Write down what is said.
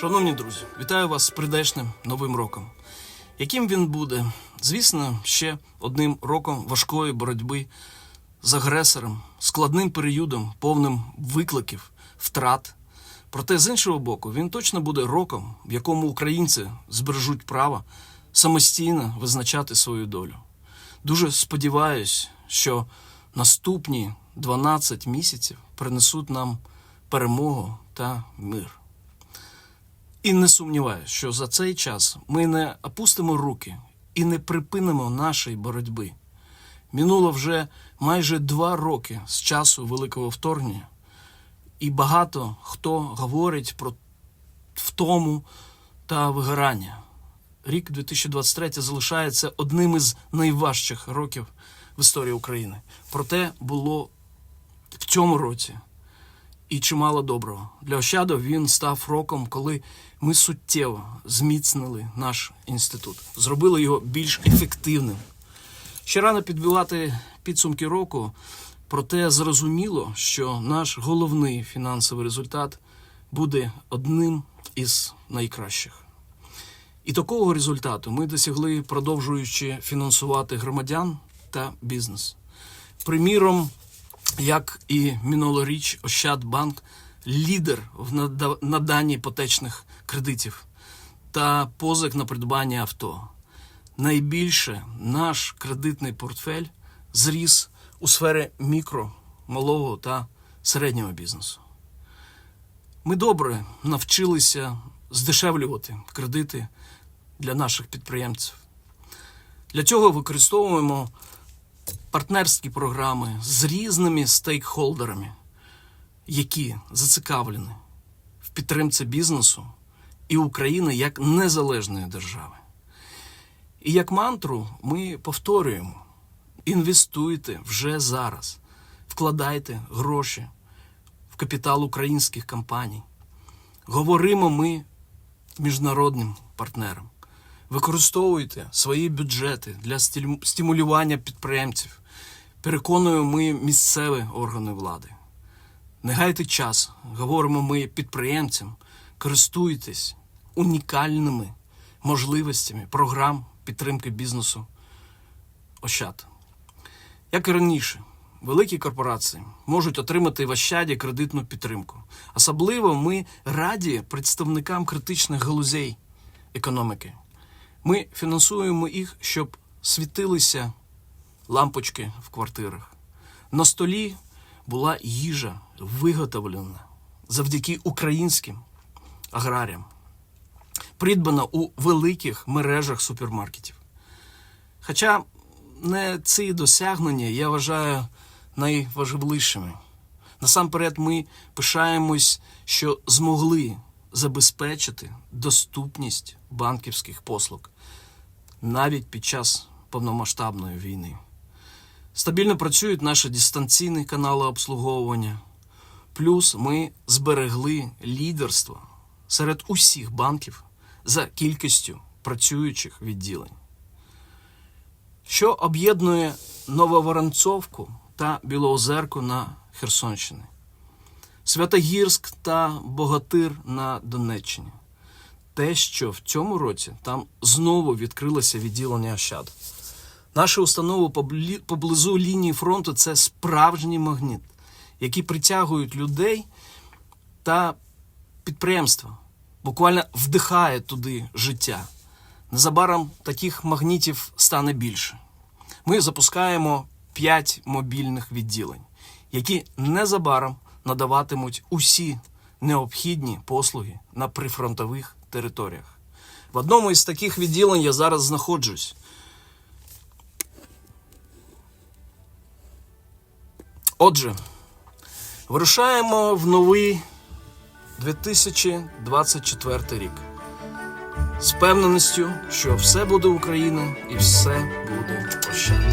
Шановні друзі, вітаю вас з прийдешним новим роком. Яким він буде? Звісно, ще одним роком важкої боротьби з агресором, складним періодом, повним викликів, втрат. Проте, з іншого боку, він точно буде роком, в якому українці збережуть право самостійно визначати свою долю. Дуже сподіваюся, що наступні 12 місяців принесуть нам перемогу та мир. І не сумніваюся, що за цей час ми не опустимо руки і не припинимо нашої боротьби. Минуло вже майже два роки з часу великого вторгнення, і багато хто говорить про втому та вигорання. Рік 2023 залишається одним із найважчих років в історії України. Проте було в цьому році і чимало доброго. Для Ощадов він став роком, коли ми суттєво зміцнили наш інститут, зробили його більш ефективним. Ще рано підбивати підсумки року, проте зрозуміло, що наш головний фінансовий результат буде одним із найкращих. І такого результату ми досягли, продовжуючи фінансувати громадян та бізнес. Приміром, як і минулоріч Ощадбанк лідер в наданні іпотечних кредитів та позик на придбання авто. Найбільше наш кредитний портфель зріс у сфері мікро, малого та середнього бізнесу. Ми добре навчилися здешевлювати кредити для наших підприємців. Для цього використовуємо партнерські програми з різними стейкхолдерами, які зацікавлені в підтримці бізнесу і України як незалежної держави. І як мантру ми повторюємо: інвестуйте вже зараз, вкладайте гроші в капітал українських компаній. Говоримо ми міжнародним партнерам. Використовуйте свої бюджети для стиму- стимулювання підприємців. Переконуємо ми місцеві органи влади. Не гайте час, говоримо ми підприємцям, користуйтесь унікальними можливостями програм підтримки бізнесу Ощад. Як і раніше, великі корпорації можуть отримати в Ощаді кредитну підтримку. Особливо ми раді представникам критичних галузей економіки. Ми фінансуємо їх, щоб світилися лампочки в квартирах. На столі була їжа виготовлена завдяки українським аграріям, придбана у великих мережах супермаркетів. Хоча не ці досягнення я вважаю найважливішими. Насамперед, ми пишаємось, що змогли забезпечити доступність банківських послуг навіть під час повномасштабної війни. Стабільно працюють наші дистанційні канали обслуговування. Плюс ми зберегли лідерство серед усіх банків за кількістю працюючих відділень. Що об'єднує Нововоронцовку та Білоозерку на Херсонщині, Святогірськ та Богатир на Донеччині. Те, що в цьому році там знову відкрилося відділення Ощад. Наша установа поблизу лінії фронту це справжній магніт, який притягують людей та підприємства, буквально вдихає туди життя. Незабаром таких магнітів стане більше. Ми запускаємо 5 мобільних відділень, які незабаром надаватимуть усі необхідні послуги на прифронтових територіях. В одному із таких відділень я зараз знаходжусь. Отже, вирушаємо в новий 2024 рік з впевненістю, що все буде Україна і все буде Ощад.